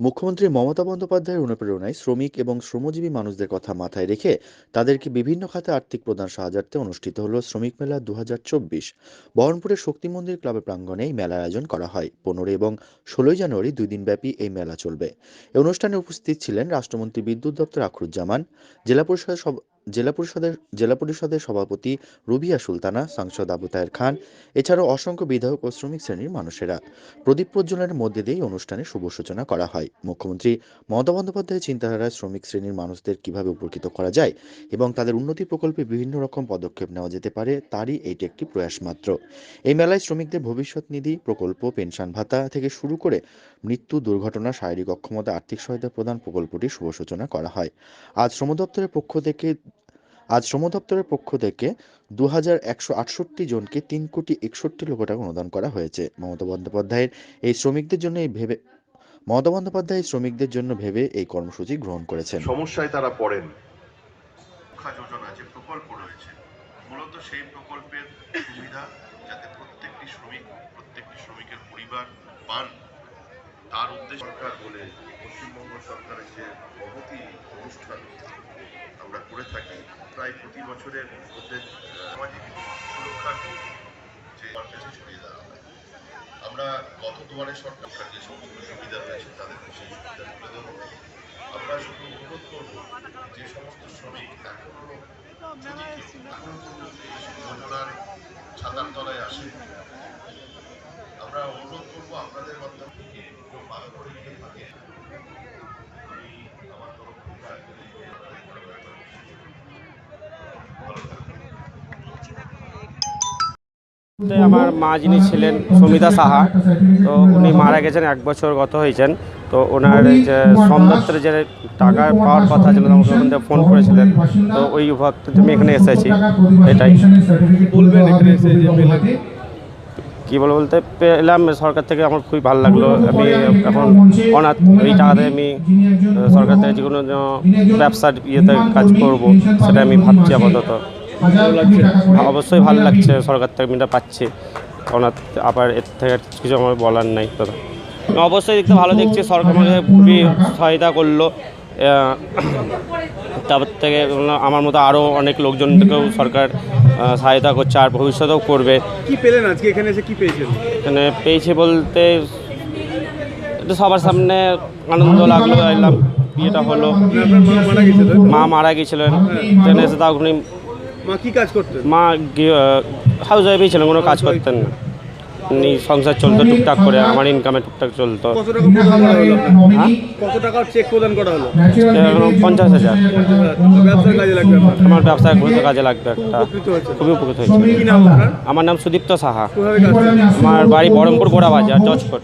মুখ্যমন্ত্রী মমতা বন্দ্যোপাধ্যায়ের অনুপ্রেরণায় শ্রমিক এবং শ্রমজীবী মানুষদের কথা মাথায় রেখে তাদেরকে বিভিন্ন খাতে আর্থিক প্রদান সাহায্যার্থে অনুষ্ঠিত হল শ্রমিক মেলা দু বহরমপুরের শক্তি মন্দির ক্লাবের প্রাঙ্গণে এই মেলার আয়োজন করা হয়। পনেরো এবং ষোলোই জানুয়ারি দুই দিনব্যাপী এই মেলা চলবে। এই অনুষ্ঠানে উপস্থিত ছিলেন রাষ্ট্রমন্ত্রী বিদ্যুৎ দপ্তর আখরুজ্জামান, জেলা পরিষদের জেলা পরিষদের জেলা পরিষদের সভাপতি রুবিয়া সুলতানা, সাংসদ আবু তায়ের খান, এছাড়াও অসংখ্য বিধায়ক ও শ্রমিক শ্রেণির মানুষেরা প্রদীপ প্রজ্বলনের মধ্যে দিয়ে এই অনুষ্ঠানের শুভ সূচনা করা হয়। মুখ্যমন্ত্রী মমতা বন্দ্যোপাধ্যায়ের চিন্তাধারায় শ্রমিক শ্রেণির মানুষদের কীভাবে উপকৃত করা যায় এবং তাদের উন্নতি প্রকল্পে বিভিন্ন রকম পদক্ষেপ নেওয়া যেতে পারে, তারই এটি একটি প্রয়াস মাত্র এই মেলায় শ্রমিকদের ভবিষ্যৎ নিধি, প্রকল্প, পেনশন ভাতা থেকে শুরু করে মৃত্যু দুর্ঘটনা, শারীরিক অক্ষমতা, আর্থিক সহায়তা প্রদান প্রকল্পটি শুভ সূচনা করা হয়। আজ শ্রম দপ্তরের পক্ষ থেকে আজ শ্রম দপ্তরের পক্ষ থেকে দু হাজার একশো আটষট্টি জনকে তিন কোটি একষট্টি লক্ষ টাকা অনুদান করা হয়েছে। মমতা বন্দ্যোপাধ্যায়ের এই শ্রমিকদের জন্য এই ভেবে মমতা বন্দ্যোপাধ্যায় এই শ্রমিকদের জন্য ভেবে এই কর্মসূচি গ্রহণ করেছেন। সমস্যায় তারা পড়েন। যোজনা যে প্রকল্প রয়েছে মূলত সেই প্রকল্পের সুবিধা যাতে প্রত্যেকটি শ্রমিক প্রত্যেকটি শ্রমিকের পরিবার পান তার উদ্দেশ্য সরকার বলে পশ্চিমবঙ্গ সরকারের যে অনুষ্ঠান আমরা করে থাকি। প্রায় প্রতি বছরের মধ্যে সুরক্ষার যে কাছে ছড়িয়ে দেওয়া হয়, আমরা গত দুয়ারে সরকার যে সমস্ত সুবিধা রয়েছে তাদেরকে সেই সুবিধা তুলে দেবো আমরা শুধু অনুরোধ করব যে সমস্ত শ্রমিক এখনও যোজনার ছাতার তলায় আসে, আমরা অনুরোধ করব আপনাদের মাধ্যমে, কেউ ভালো করে নিয়ে থাকে, আমি আমার তরফ থেকে আমার মা যিনি ছিলেন সমিতা সাহা, তো উনি মারা গেছেন, এক বছর গত হয়েছেন। তো ওনার যে শ্রম যে টাকা পাওয়ার কথা ছিল আমাকে ফোন করেছিলেন, তো ওই ভক্ত আমি এখানে এসেছি। এটাই। বলবেন কী বলব বলতে, পেলাম, সরকার থেকে আমার খুবই ভালো লাগল। আমি এখন অনাথ, এই টাকাতে আমি সরকার থেকে যে কোনো ব্যবসার ইয়েতে কাজ করব, সেটা আমি ভাবছি আপাতত। অবশ্যই ভালো লাগছে সরকার থেকে আমি এটা পাচ্ছি। অনাথ আবার এর থেকে আর কিছু আমার বলার নাই দাদা অবশ্যই দেখতে ভালো দেখছি সরকার আমাকে খুবই সহায়তা করল। তারপর থেকে আমার মতো আরও অনেক লোকজনকেও সরকার সহায়তা করছে আর ভবিষ্যতেও করবে। কি পেলেন আজকে? এখানে এসে কি পেয়েছেন? এখানে পেয়েছি বলতে একটু সবার সামনে আনন্দ লাগল এলাম বিয়েটা হলো। মা মারা গেছিল মা গিয়েছিলেন ট্রেনে এসে তা মা কি কাজ করতেন? মা হাউস ওয়াইফই ছিলেন কোনো কাজ করতেন না। উনি সংসার চলতো টুকটাক করে আমার ইনকামে টুকটাক চলতো। কত টাকা প্রদান করা হলো? হ্যাঁ? কত টাকার চেক প্রদান করা হলো? এরকম পঞ্চাশ হাজার। ব্যবসার কাজে লাগবে আপনার। আমার ব্যবসায় গুরুত্ব কাজে লাগবে একটা। উপকৃত হয়েছে খুবই উপকৃত হয়েছে কি নাম আপনার? আমার নাম সুদীপ্ত সাহা। কোথায় কাজ করেন? আমার বাড়ি বহরমপুর গোড়া বাজার জজকোট।